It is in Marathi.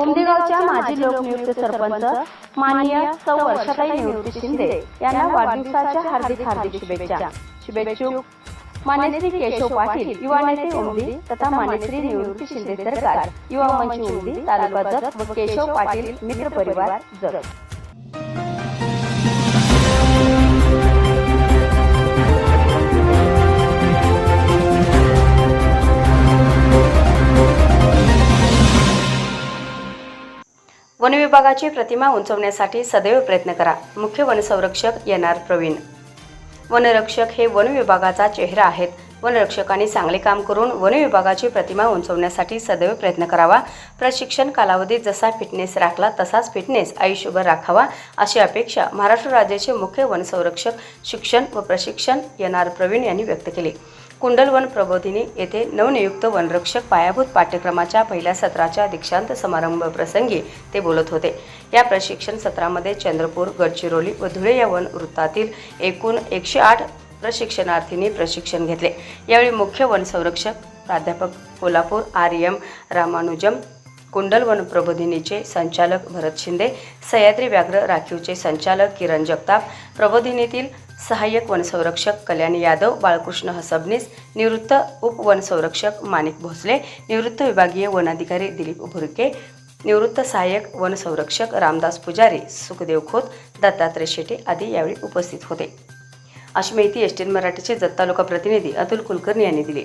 उमदेगावच्या माजी लोकनियुक्त सरपंच माननीय सौ वर्षाताई निवृत्ती शिंदे यांना वाढदिवसाच्या हार्दिक हार्दिक शुभेच्छा. शुभेच्छुक मान्यश्री केशव पाटील युवा नेते उमदी तथा मान्यश्री निवृत्ती शिंदे सरकार युवा मंच उमदी तालुका जत व केशव पाटील मित्र परिवार जत वनविभागाची प्रतिमा उंचवण्यासाठी सदैव प्रयत्न करा. मुख्य वनसंरक्षक एन आर प्रवीण. वनरक्षक हे वनविभागाचा चेहरा आहेत. वनरक्षकांनी चांगले काम करून वनविभागाची प्रतिमा उंचवण्यासाठी सदैव प्रयत्न करावा. प्रशिक्षण कालावधीत जसा फिटनेस राखला तसाच फिटनेस आयुष्यभर राखावा अशी अपेक्षा महाराष्ट्र राज्याचे मुख्य वनसंरक्षक शिक्षण व प्रशिक्षण एन आर प्रवीण यांनी व्यक्त केली. कुंडलवन प्रबोधिनी येथे नवनियुक्त वनरक्षक पायाभूत पाठ्यक्रमाच्या पहिल्या सत्राच्या दीक्षांत समारंभ प्रसंगी ते बोलत होते. या प्रशिक्षण सत्रामध्ये चंद्रपूर गडचिरोली व धुळे या वन वृत्तातील एकूण एकशे आठ प्रशिक्षणार्थींनी प्रशिक्षण घेतले. यावेळी मुख्य वन संरक्षक प्राध्यापक कोल्हापूर आर एम रामानुजम कुंडल वन प्रबोधिनीचे संचालक भरत शिंदे सह्याद्री व्याघ्र राखीवचे संचालक किरण जगताप प्रबोधिनीतील सहाय्यक वनसंरक्षक कल्याणी यादव बाळकृष्ण हसबनीस निवृत्त उपवनसंरक्षक माणिक भोसले निवृत्त विभागीय वनाधिकारी दिलीप भुरके निवृत्त सहाय्यक वनसंरक्षक रामदास पुजारी सुखदेव खोत दत्तात्रय शेटे आदी यावेळी उपस्थित होते. अशी माहिती एस टी मराठीचे जत तालुका प्रतिनिधी अतुल कुलकर्णी यांनी दिली.